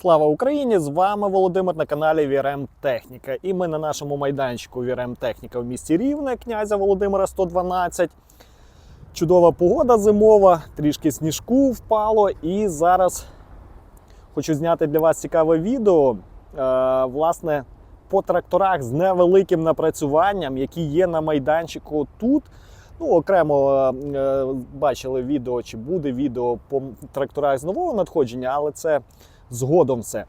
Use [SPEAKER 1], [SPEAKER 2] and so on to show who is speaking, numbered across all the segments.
[SPEAKER 1] Слава Україні! З вами Володимир на каналі VRM Техніка. І ми на нашому майданчику VRM Техніка в місті Рівне, князя Володимира 112. Чудова погода зимова, трішки сніжку впало. І зараз хочу зняти для вас цікаве відео. Е, власне, по тракторах з невеликим напрацюванням, які є на майданчику тут. Ну, окремо е, е, бачили відео, чи буде відео по тракторах з нового надходження, але це згодом все.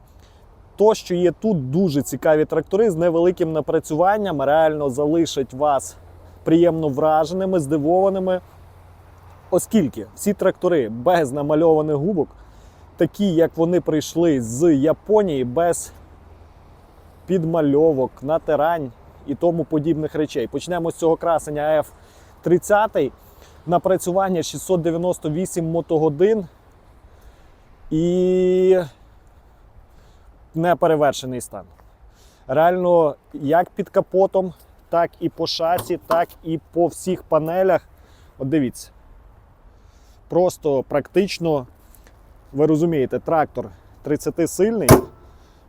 [SPEAKER 1] То, що є тут дуже цікаві трактори з невеликим напрацюванням, реально залишать вас приємно враженими, здивованими. Оскільки всі трактори без намальованих губок, такі, як вони прийшли з Японії, без підмальовок, натирань і тому подібних речей. Почнемо з цього красення F30, напрацювання 698 мотогодин і неперевершений стан. Реально, як під капотом, так і по шасі, так і по всіх панелях. От дивіться. Просто практично, ви розумієте, трактор 30 сильний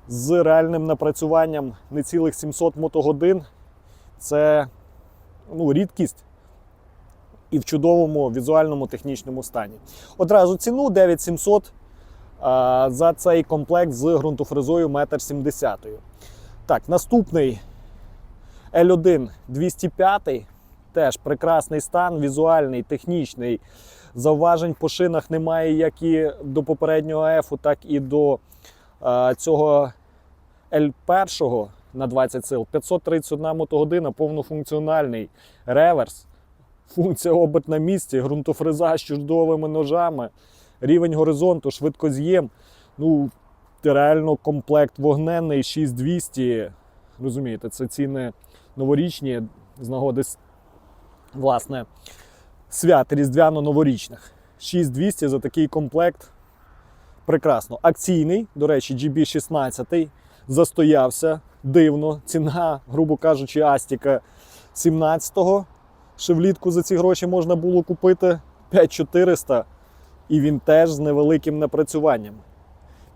[SPEAKER 1] з реальним напрацюванням не цілих 700 мотогодин. Це ну, рідкість і в чудовому візуальному технічному стані. Одразу ціну 9700 а, за цей комплект з ґрунтофрезою 1,70 м. Так, наступний L1 205 теж прекрасний стан, візуальний, технічний. Зауважень по шинах немає як і до попереднього F, так і до а, цього L1 на 20 сил. 531 мотогодина, повнофункціональний реверс. Функція оберт на місці, ґрунтофреза з чудовими ножами, рівень горизонту, швидкоз'єм. Ну, реально комплект вогненний 6200. Розумієте, це ціни новорічні з нагоди власне, свят різдвяно-новорічних. 6200 за такий комплект. Прекрасно. Акційний, до речі, GB16 застоявся дивно. Ціна, грубо кажучи, Астіка 17-го. Ще влітку за ці гроші можна було купити 5400, і він теж з невеликим напрацюванням.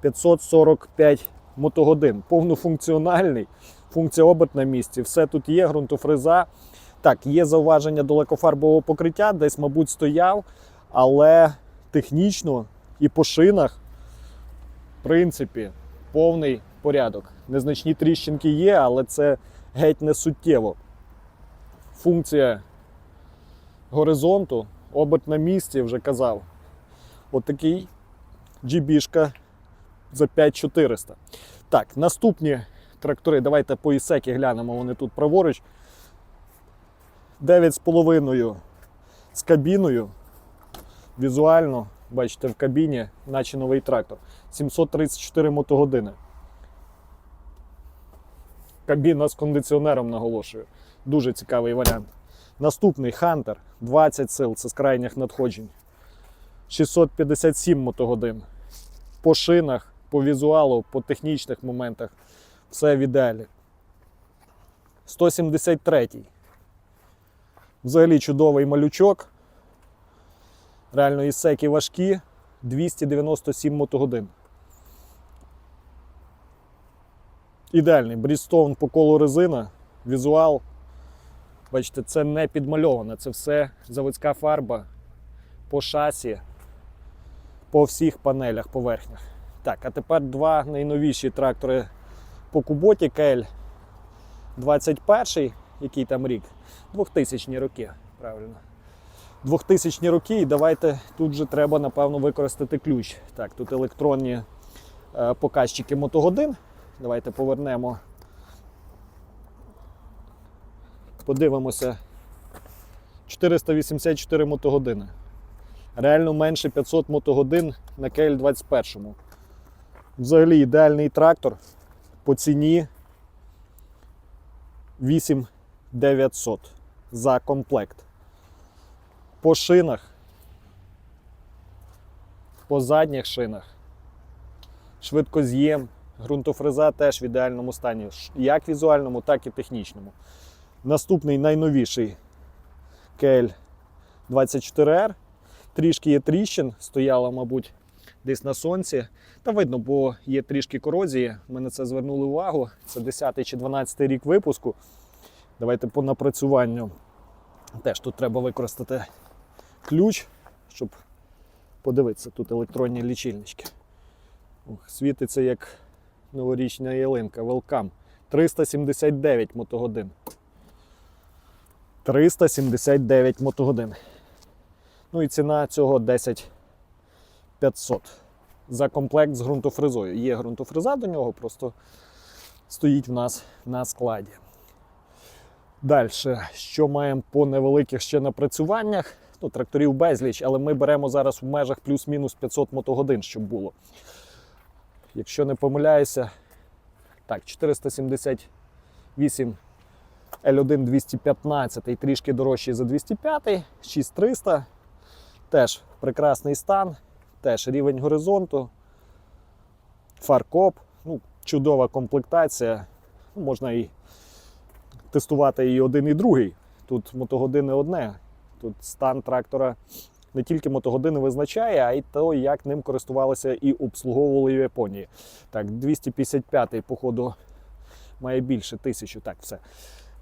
[SPEAKER 1] 545 мотогодин. Повнофункціональний, функція оберт на місці. Все тут є, ґрунтофреза. Так, є зауваження до лакофарбового покриття, десь, мабуть, стояв, але технічно і по шинах, в принципі, повний порядок. Незначні тріщинки є, але це геть не суттєво. Функція горизонту, оберт на місці, вже казав. Отакий GB за 5400. Так, наступні трактори. Давайте по ісекі глянемо, вони тут праворуч. 9,5 з кабіною. Візуально, бачите, в кабіні, наче новий трактор. 734 мотогодини. Кабіна з кондиціонером наголошую. Дуже цікавий варіант. Наступний Hunter 20 сил, це з крайніх надходжень. 657 мотогодин. По шинах, по візуалу, по технічних моментах. Все в ідеалі. 173. Взагалі чудовий малючок. Реально ісеки важкі. 297 мотогодин. Ідеальний Брістоун по колу резина, візуал. Бачите, це не підмальоване, це все заводська фарба по шасі, по всіх панелях поверхнях. Так, а тепер два найновіші трактори по Куботі KL 21, який там рік, 2000 роки, правильно. 2000 роки, і давайте тут вже треба, напевно, використати ключ. Так, тут електронні е, показчики мотогодин. Давайте повернемо. Подивимося. 484 мотогодини. Реально менше 500 мотогодин на KL 21. Взагалі ідеальний трактор по ціні 8900 за комплект. По шинах, по задніх шинах, швидкоз'єм, ґрунтофреза теж в ідеальному стані, як візуальному, так і технічному. Наступний найновіший KL 24R. Трішки є тріщин, стояла, мабуть, десь на сонці. Та видно, бо є трішки корозії. Ми на це звернули увагу. Це 10 чи 12 рік випуску. Давайте по напрацюванню. Теж тут треба використати ключ, щоб подивитися. Тут електронні лічильнички. Ох, світиться як новорічна ялинка. Welcome. 379 мотогодин. 379 мотогодин. Ну і ціна цього 10 500 за комплект з ґрунтофрезою. Є ґрунтофреза до нього, просто стоїть в нас на складі. Далі, що маємо по невеликих ще напрацюваннях? Ну, тракторів безліч, але ми беремо зараз в межах плюс-мінус 500 мотогодин, щоб було. Якщо не помиляюся, так, 478 L1 215, трішки дорожчий за 205, 6300. Теж прекрасний стан, теж рівень горизонту, фаркоп, ну, чудова комплектація. Ну, можна і тестувати і один, і другий. Тут мотогодини одне. Тут стан трактора не тільки мотогодини визначає, а й то, як ним користувалися і обслуговували в Японії. Так, 255-й, походу, має більше тисячу. Так, все.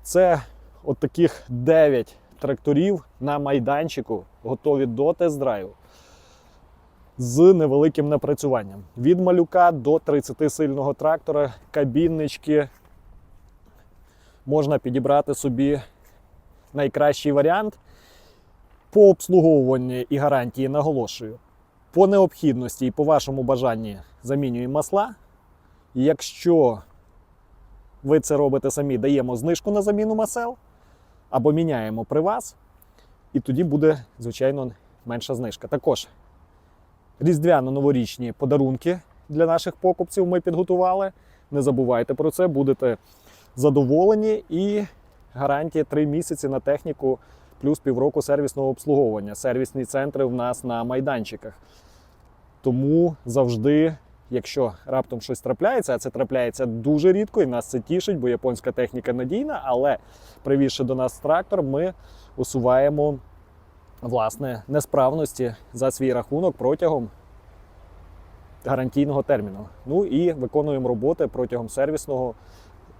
[SPEAKER 1] Це от таких 9 тракторів на майданчику, готові до тест-драйву. З невеликим напрацюванням. Від малюка до 30-сильного трактора, кабіннички. Можна підібрати собі найкращий варіант. По обслуговуванню і гарантії наголошую. По необхідності і по вашому бажанні замінюємо масла. Якщо ви це робите самі, даємо знижку на заміну масел або міняємо при вас, і тоді буде, звичайно, менша знижка. Також різдвяно-новорічні подарунки для наших покупців ми підготували. Не забувайте про це, будете задоволені і гарантія 3 місяці на техніку плюс півроку сервісного обслуговування. Сервісні центри в нас на майданчиках. Тому завжди, якщо раптом щось трапляється, а це трапляється дуже рідко, і нас це тішить, бо японська техніка надійна, але привізши до нас трактор, ми усуваємо власне несправності за свій рахунок протягом гарантійного терміну. Ну і виконуємо роботи протягом сервісного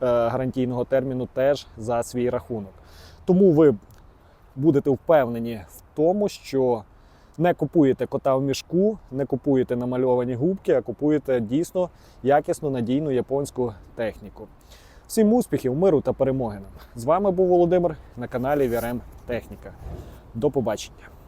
[SPEAKER 1] е, гарантійного терміну теж за свій рахунок. Тому ви будете впевнені в тому, що не купуєте кота в мішку, не купуєте намальовані губки, а купуєте дійсно якісну надійну японську техніку. Всім успіхів, миру та перемоги нам! З вами був Володимир на каналі VRM Техніка. До побачення!